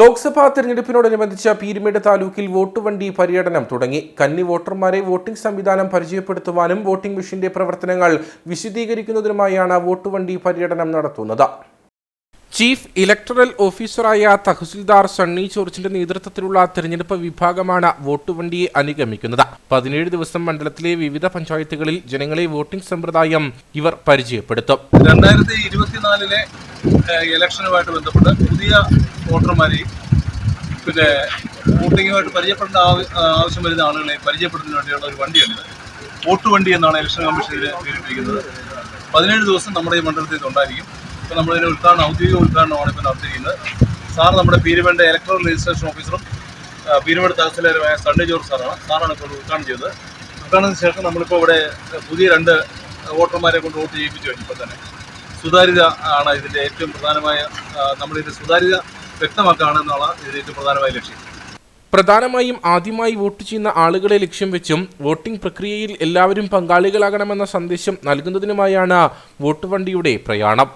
ലോക്സഭാ തെരഞ്ഞെടുപ്പിനോടനുബന്ധിച്ച പീരുമേട് താലൂക്കിൽ വോട്ടുവണ്ടി പര്യടനം തുടങ്ങി. കന്നി വോട്ടർമാരെ വോട്ടിംഗ് സംവിധാനം പരിചയപ്പെടുത്തുവാനും വോട്ടിംഗ് മെഷീന്റെ പ്രവർത്തനങ്ങൾ വിശദീകരിക്കുന്നതിനുമായാണ് വോട്ടുവണ്ടി പര്യടനം നടത്തുന്നത്. ചീഫ് ഇലക്ടറൽ ഓഫീസറായ തഹസിൽദാർ സണ്ണി ജോർജിന്റെ നേതൃത്വത്തിലുള്ള തെരഞ്ഞെടുപ്പ് വിഭാഗമാണ് വോട്ടുവണ്ടിയെ അനുഗമിക്കുന്നത്. പതിനേഴ് ദിവസം മണ്ഡലത്തിലെ വിവിധ പഞ്ചായത്തുകളിൽ ജനങ്ങളെ വോട്ടിംഗ് സമ്പ്രദായം ഇവർ പരിചയപ്പെടുത്തും. രണ്ടായിരത്തി ഇലക്ഷനുമായിട്ട് ബന്ധപ്പെട്ട് പുതിയ വോട്ടർമാരെയും പിന്നെ വോട്ടിങ്ങുമായിട്ട് പരിചയപ്പെടേണ്ട ആവ- ആവശ്യം വരുന്ന ആളുകളെ പരിചയപ്പെടുന്നതിന് വേണ്ടിയുള്ള ഒരു വണ്ടിയാണിത്. വോട്ട് വണ്ടി എന്നാണ് ഇലക്ഷൻ കമ്മീഷൻ ഇതിനെ പേരിട്ടിരിക്കുന്നത്. പതിനേഴ് ദിവസം നമ്മുടെ ഈ മണ്ഡലത്തിൽ ഉണ്ടായിരിക്കും. ഇപ്പോൾ നമ്മളിതിന് ഉദ്ഘാടനം ഔദ്യോഗിക ഉദ്ഘാടനമാണ് ഇപ്പോൾ നടത്തിയിരിക്കുന്നത് സാർ നമ്മുടെ പീരുമേണ്ട ഇലക്ട്രൽ രജിസ്ട്രേഷൻ ഓഫീസറും പീരുമേട് തഹസിൽദാരുമായ സണ്ണി ജോർജ് സാറാണ്. സാറാണ് ഇപ്പോൾ ഉദ്ഘാടനം ചെയ്തത്. ഉദ്ഘാടനത്തിന് ശേഷം നമ്മളിപ്പോൾ ഇവിടെ പുതിയ രണ്ട് വോട്ടർമാരെ കൊണ്ട് വോട്ട് ചെയ്യിപ്പിച്ചു കഴിഞ്ഞു ഇപ്പോൾ തന്നെ. സുതാര്യത ആണ് ഇതിന്റെ ഏറ്റവും പ്രധാനമായ നമ്മളിതിന്റെ സുതാര്യത വ്യക്തമാക്കുകയാണ് എന്നുള്ള ഇതിലേക്ക് പ്രധാനമായ ലക്ഷ്യം. പ്രധാനമായും ആദ്യമായി വോട്ട് ചെയ്യുന്ന ആളുകളെ ലക്ഷ്യം വെച്ചും വോട്ടിംഗ് പ്രക്രിയയിൽ എല്ലാവരും പങ്കാളികളാകണമെന്ന സന്ദേശം നൽകുന്നതിനുമായാണ് വോട്ടുവണ്ടിയുടെ പ്രയാണം.